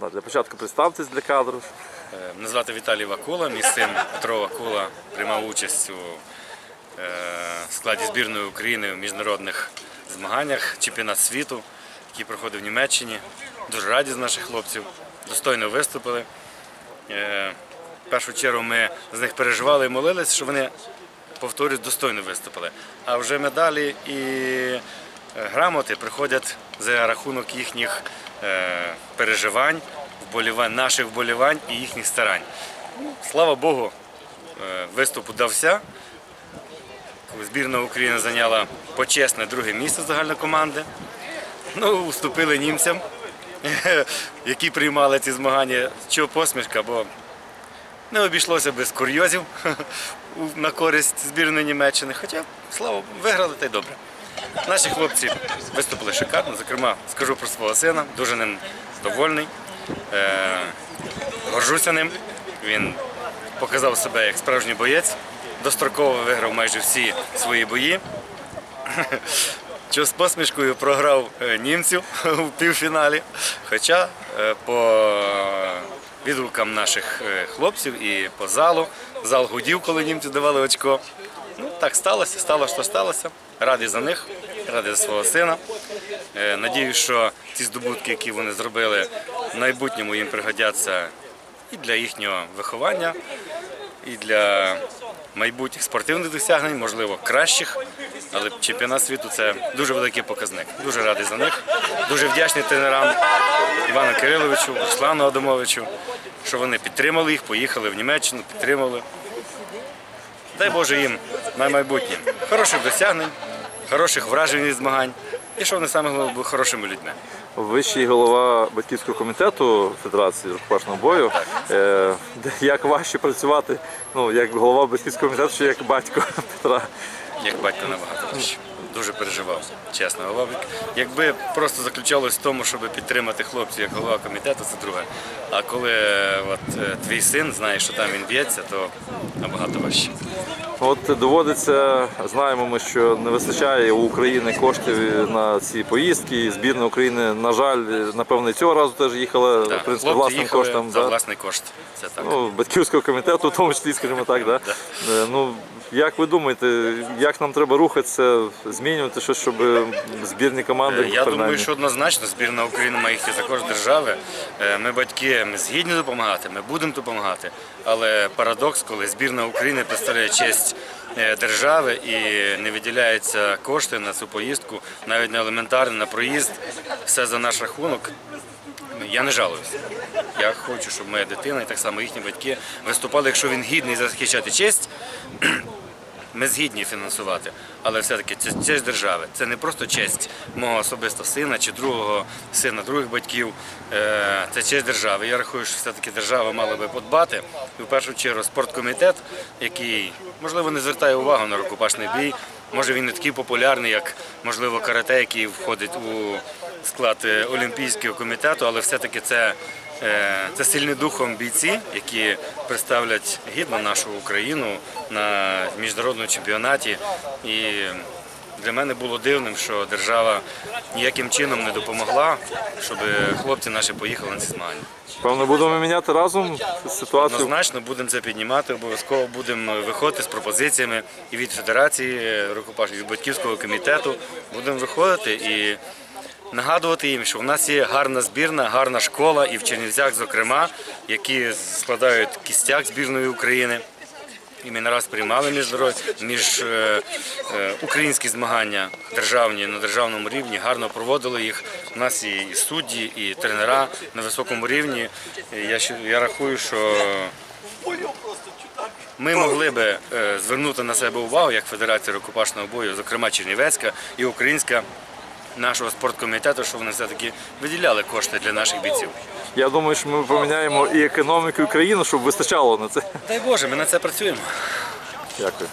Да, Для початку представтесь для кадру. Е, Мене звати Віталій Вакула, мій син Петро Вакула приймав участь у е, складі збірної України в міжнародних змаганнях чемпіонат світу, який проходив в Німеччині. Дуже раді з наших хлопців, достойно виступили. Е, В першу чергу ми з них переживали і молилися, що вони повторюють, достойно виступили. А вже медалі і грамоти приходять за рахунок їхніх е, переживань, вболівань, наших вболівань і їхніх старань. Слава Богу, е, виступ удався. Збірна України зайняла почесне друге місце загальнокоманди. Ну, уступили німцям, які приймали ці змагання. Чого посмішка, бо не обійшлося без курйозів на користь збірної Німеччини. Хоча, слава, Богу, виграли та й добре. Наші хлопці виступили шикарно. Зокрема, скажу про свого сина, дуже ним довольний. Е, горжуся ним. Він показав себе як справжній боєць. Достроково виграв майже всі свої бої. Що з посмішкою програв е, німців у півфіналі. Хоча е, по відгукам наших е, хлопців і по залу, зал гудів, коли німці давали очко. Ну, так сталося, стало, що сталося. Радий за них, радий за свого сина. Е, Надіюсь, що ці здобутки, які вони зробили, в майбутньому їм пригодяться і для їхнього виховання, і для майбутніх спортивних досягнень, можливо, кращих. Але чемпіонат світу це дуже великий показник. Дуже радий за них. Дуже вдячний тренерам Івану Кириловичу, Руслану Адамовичу, що вони підтримали їх, поїхали в Німеччину, підтримали. Дай Боже їм на майбутнє хороших досягнень, хороших вражень від змагань і що вони саме головне були хорошими людьми. Вищий голова батьківського комітету Федерації рукопашного бою. Е, як важче працювати, ну, як голова батьківського комітету чи як батько Петра? як батько набагато важче. Дуже переживав, чесно. Якби просто заключалось в тому, щоб підтримати хлопців як голова комітету, це друге. А коли е, от, е, твій син знає, що там він б'ється, то набагато важче. От доводиться, знаємо ми, що не вистачає у України коштів на ці поїздки. І Збірна України, на жаль, напевно, цього разу теж їхала Так, в принципі, власним їхали коштом. за да? власний кошт. Це так. Ну, батьківського комітету, в тому числі, скажімо так. Да? Е, Ну, як ви думаєте, як нам треба рухатися, змінювати щось, щоб збірні команди Я думаю, що однозначно збірна України має йти також держави. Е, Ми батьки, ми згідні допомагати, ми будемо допомагати. Але парадокс, коли збірна України представляє честь е, держави і не виділяються кошти на цю поїздку, навіть на елементарний на проїзд, все за наш рахунок. Я не жалуюся. Я хочу, щоб моя дитина і так само їхні батьки виступали, якщо він гідний захищати честь, ми згідні фінансувати, але все-таки це честь держави. Це не просто честь мого особисто сина чи другого сина, других батьків. Е, Це честь держави. Я рахую, що все-таки держава мала би подбати. І в першу чергу спорткомітет, який можливо не звертає увагу на рукопашний бій. Може він не такий популярний, як можливо карате, який входить у склад е, Олімпійського комітету, але все-таки це Це сильні духом бійці, які представлять гідно нашу Україну на міжнародному чемпіонаті. І для мене було дивним, що держава ніяким чином не допомогла, щоб хлопці наші поїхали на ці змагання. певно будемо міняти разом ситуацію. Однозначно будемо це піднімати, обов'язково будемо виходити з пропозиціями і від Федерації рукопашних, від батьківського комітету. Будемо виходити і нагадувати їм, що в нас є гарна збірна, гарна школа і в Чернівцях, зокрема, які складають кістяк збірної України. І ми не раз приймали міжнародні між е, е, українські змагання державні на державному рівні, гарно проводили їх. У нас і, судді, і тренера на високому рівні. Я, я рахую, що ми могли би е, звернути на себе увагу як Федерація рукопашного бою, зокрема Чернівецька і Українська нашого спорткомітету, що вони все-таки виділяли кошти для наших бійців. Я думаю, що ми поміняємо і економіку, і країну, щоб вистачало на це. Дай Боже, ми на це працюємо. Дякую.